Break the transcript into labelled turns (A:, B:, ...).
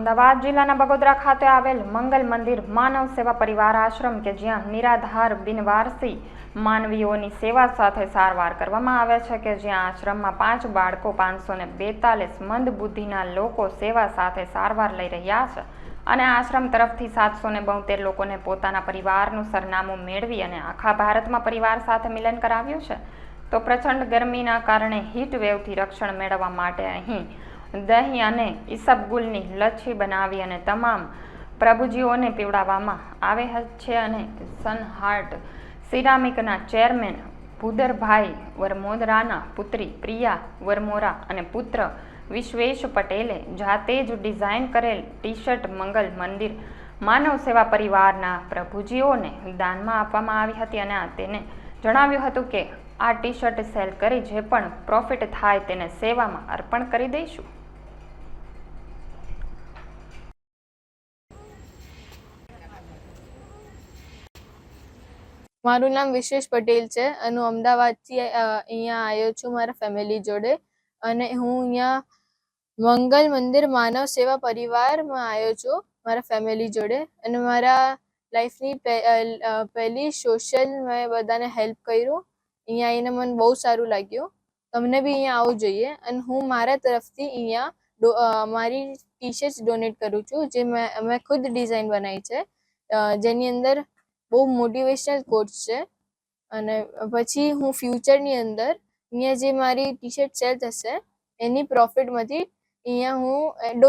A: અમદાવાદ જિલ્લાના બગોદરા ખાતે આવેલ મંગલ મંદિર માનવ સેવા પરિવાર આશ્રમ કે જ્યાં નિરાધાર બિનવારસી માનવીઓની સેવા સાથે સારવાર કરવામાં આવે છે કે જ્યાં આશ્રમમાં પાંચ બાળકો પાંચસો ને બેતાલીસ મંદ બુદ્ધિના લોકો સેવા સાથે સારવાર લઈ રહ્યા છે અને આશ્રમ તરફથી સાતસો ને બોતેર લોકોને પોતાના પરિવારનું સરનામું મેળવી અને આખા ભારતમાં પરિવાર સાથે મિલન કરાવ્યું છે. તો પ્રચંડ ગરમીના કારણે હીટ વેવથી રક્ષણ મેળવવા માટે અહીં દહીં અને ઈસબગુલની લચ્છી બનાવી અને તમામ પ્રભુજીઓને પીવડાવવામાં આવે છે અને સનહાર્ટ સિરામિકના ચેરમેન ભૂદરભાઈ વરમોદરાના પુત્રી પ્રિયા વરમોરા અને પુત્ર વિશ્વેશ પટેલે જાતે જ ડિઝાઇન કરેલ ટી શર્ટ મંગલ મંદિર માનવ સેવા પરિવારના પ્રભુજીઓને દાનમાં આપવામાં આવી હતી અને તેને જણાવ્યું હતું કે, આ ટી શર્ટ સેલ કરી જે પણ પ્રોફિટ થાય તેને સેવામાં અર્પણ કરી દઈશું.
B: મારું નામ વિશેષ પટેલ છે. અને હું અમદાવાદથી અહીંયા આવ્યો છું મારા ફેમિલી જોડે. અને હું અહીંયા મંગલ મંદિર માનવ સેવા પરિવારમાં આવ્યો છું મારા ફેમિલી જોડે. અને મારા લાઈફની પહેલી સોશિયલ મેં બધાને હેલ્પ કર્યું. અહીંયા આવીને મને બહુ સારું લાગ્યું. તમને બી અહીંયા આવવું જોઈએ. અને હું મારા તરફથી અહીંયા મારી ટી શર્ટ્સ ડોનેટ કરું છું, જે મેં મેં ખુદ ડિઝાઇન બનાવી છે. જેની અંદર બહુ મોટિવેશનલ કોટ્સ છે. અને પછી હું ફ્યુચરની અંદર અહીંયા જે મારી ટી શર્ટ સેલ થશે, એની પ્રોફિટમાંથી અહીંયા હું